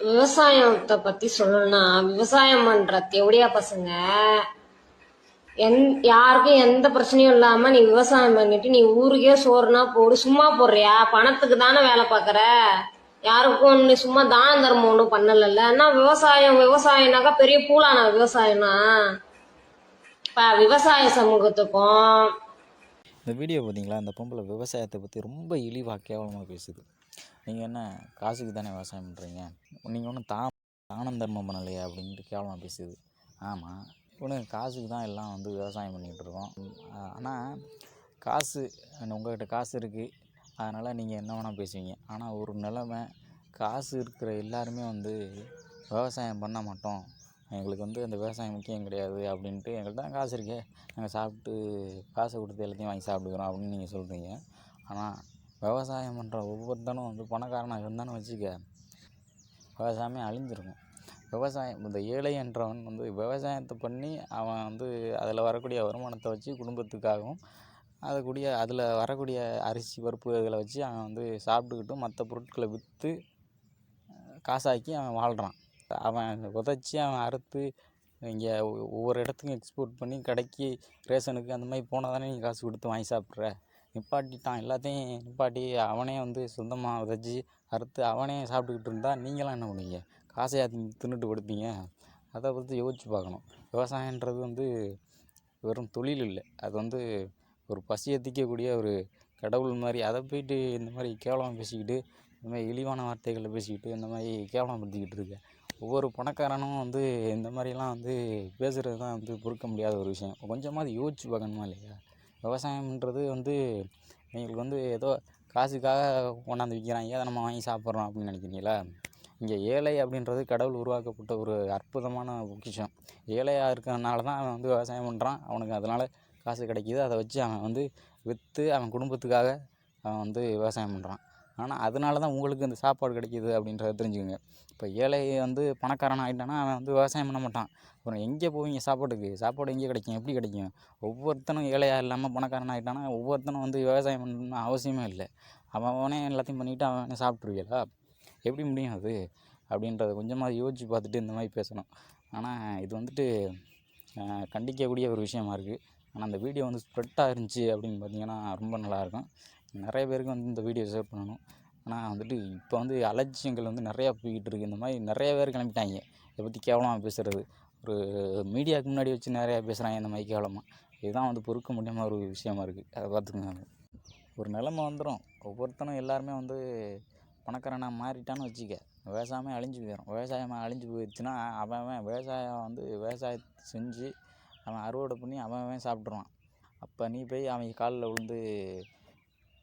விவசாயத்தை பத்தி சொல்லணும்னா விவசாயம் பண்ற தெவடியா பசங்க? எந் யாருக்கும் எந்த பிரச்சனையும் இல்லாம நீ விவசாயம் பண்ணிட்டு நீ ஊருக்கே சோறுனா போடு சும்மா போடுறியா? பணத்துக்கு தானே வேலை பாக்குற யாருக்கும் ஒண்ணு சும்மா தான தர்மம் ஒன்றும் பண்ணலல்ல. ஆனா விவசாயம் விவசாயம்னாக்கா பெரிய பூலான விவசாயம்னா? இப்ப விவசாய சமூகத்துக்கும். இந்த வீடியோ பார்த்தீங்களா? அந்த பொம்பளை விவசாயத்தை பற்றி ரொம்ப இழிவாக கேவலமாக பேசுது. நீங்கள் என்ன காசுக்கு தானே விவசாயம் பண்ணுறீங்க நீங்கள் ஒன்றும் தா தானம் தர்மம் பண்ணலையா? அப்படின்ட்டு கேவலமாக பேசுது. ஆமாம் இவனுக்கு காசுக்கு தான் எல்லாம் வந்து விவசாயம் பண்ணிகிட்ருக்கோம் ஆனால் காசு உங்கள்கிட்ட காசு இருக்குது அதனால் நீங்கள் என்ன வேணால் பேசுவீங்க. ஆனால் ஒரு நிலைமை காசு இருக்கிற எல்லாருமே வந்து விவசாயம் பண்ண மாட்டோம். எங்களுக்கு வந்து அந்த விவசாயம் முக்கியம் கிடையாது அப்படின்ட்டு எங்கள்கிட்ட தான் காசு இருக்கே. நாங்கள் சாப்பிட்டு காசை கொடுத்து எல்லாத்தையும் வாங்கி சாப்பிட்டுக்கிறோம் அப்படின்னு நீங்கள் சொல்கிறீங்க ஆனால் விவசாயம் பண்ணுற ஒவ்வொருத்தனும் வந்து பணக்காரனாக இருந்தானு வச்சுக்க விவசாயமே அழிஞ்சிருக்கும். விவசாயம் இந்த ஏழை என்றவன் வந்து விவசாயத்தை பண்ணி அவன் வந்து அதில் வரக்கூடிய வருமானத்தை வச்சு குடும்பத்துக்காகவும் அதுக்கூடிய கூடிய அதில் வரக்கூடிய அரிசி பருப்பு இதில் வச்சு அவன் வந்து சாப்பிட்டுக்கிட்டு மற்ற பொருட்களை விற்று காசாக்கி அவன் வாழ்கிறான் அவன் உதச்சி அவன் அறுத்து இங்கே ஒவ்வொரு இடத்துக்கும் எக்ஸ்போர்ட் பண்ணி கடைக்கு ரேஷனுக்கு அந்த மாதிரி போனால் தானே நீ காசு கொடுத்து வாங்கி சாப்பிட்ற? நிப்பாட்டிட்டான். எல்லாத்தையும் நிப்பாட்டி அவனே வந்து சொந்தமாக விதைச்சி அறுத்து அவனே சாப்பிட்டுக்கிட்டு இருந்தால் நீங்களாம் என்ன பண்ணுவீங்க? காசையா தின்னுட்டு படுப்பீங்க? அதை பற்றி யோசிச்சு பார்க்கணும். விவசாயன்றது வந்து வெறும் தொழில் இல்லை. அது வந்து ஒரு பசியை திக்கக்கூடிய ஒரு கடவுள் மாதிரி அதை போயிட்டு இந்த மாதிரி கேவலமாக பேசிக்கிட்டு இந்த மாதிரி இழிவான வார்த்தைகளை பேசிக்கிட்டு இந்த மாதிரி கேவலப்படுத்திக்கிட்டு இருக்க. ஒவ்வொரு பணக்காரனும் வந்து இந்த மாதிரிலாம் வந்து பேசுகிறது தான் வந்து பொறுக்க முடியாத ஒரு விஷயம். கொஞ்சமாவது யோசிச்சு பார்க்கணுமா இல்லையா? விவசாயம்ன்றது வந்து எங்களுக்கு வந்து ஏதோ காசுக்காக கொண்டாந்து விற்கிறாங்க. அதை நம்ம வாங்கி சாப்பிட்றோம் அப்படின்னு நினைக்கிறீங்களா? இங்கே ஏழை அப்படின்றது கடவுள் உருவாக்கப்பட்ட ஒரு அற்புதமான பொக்கிஷம். ஏழையாக இருக்கிறனால தான் அவன் வந்து விவசாயம் பண்ணுறான் அவனுக்கு அதனால் காசு கிடைக்கிது. அதை வச்சு அவன் வந்து விற்று அவன் குடும்பத்துக்காக அவன் வந்து விவசாயம் பண்ணுறான் ஆனால் அதனால தான் உங்களுக்கு இந்த சாப்பாடு கிடைக்கிது அப்படின்றத தெரிஞ்சுக்கோங்க. இப்போ ஏழை வந்து பணக்காரன் ஆகிட்டானா அவன் வந்து விவசாயம் பண்ண மாட்டான். அப்புறம் எங்கே போவீங்க சாப்பாட்டுக்கு? சாப்பாடு எங்கே கிடைக்கும்? எப்படி கிடைக்கும்? ஒவ்வொருத்தனும் ஏழையாக இல்லாமல் பணக்காரன் ஆகிட்டானா ஒவ்வொருத்தனும் வந்து விவசாயம் பண்ணணும்னு அவசியமே இல்லை. அவன் அவனே எல்லாத்தையும் பண்ணிவிட்டு அவனே சாப்பிட்ருவீங்களா எப்படி முடியும் அது? அப்படின்றத கொஞ்சமாக யோசித்து பார்த்துட்டு இந்த மாதிரி பேசணும். ஆனால் இது வந்துட்டு கண்டிக்கக்கூடிய ஒரு விஷயமா இருக்குது ஆனால் அந்த வீடியோ வந்து ஸ்ப்ரெட்டாக இருந்துச்சு அப்படின்னு பார்த்தீங்கன்னா ரொம்ப நல்லாயிருக்கும். நிறைய பேருக்கு வந்து இந்த வீடியோ ஷேர் பண்ணணும். ஆனால் வந்துட்டு இப்போ வந்து அலட்சியங்கள் வந்து நிறையா போய்கிட்டு இருக்குது இந்த மாதிரி நிறைய பேர் கிளம்பிட்டாங்க. இதை பற்றி கேவலமாக பேசுகிறது ஒரு மீடியாவுக்கு முன்னாடி வச்சு நிறையா பேசுகிறாங்க இந்த மாதிரி கேவலமாக இதுதான் வந்து பொறுக்க முடியாமல் ஒரு விஷயமா இருக்குது அதை பார்த்துக்கோங்க. ஒரு நிலமை வந்துடும் ஒவ்வொருத்தனும் எல்லாருமே வந்து பணக்காரனாக மாறிட்டான்னு வச்சுக்க. விவசாயமே அழிஞ்சு போயிடும் விவசாயமாக அழிஞ்சு போயிடுச்சுன்னா அவன் அவன் விவசாயம் வந்து விவசாயம் செஞ்சு அவன் அறுவடை பண்ணி அவன் அவன் சாப்பிட்ருவான். அப்போ நீ போய் அவன் காலில் விழுந்து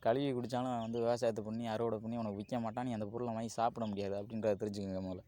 கழுவி குடித்தாலும் அவன் வந்து விவசாயத்தை பண்ணி அறுவடை பண்ணி உனக்கு விற்க மாட்டான். நீ அந்த பொருளை வாங்கி சாப்பிட முடியாது அப்படின்றத தெரிஞ்சுக்கங்க முதல்ல.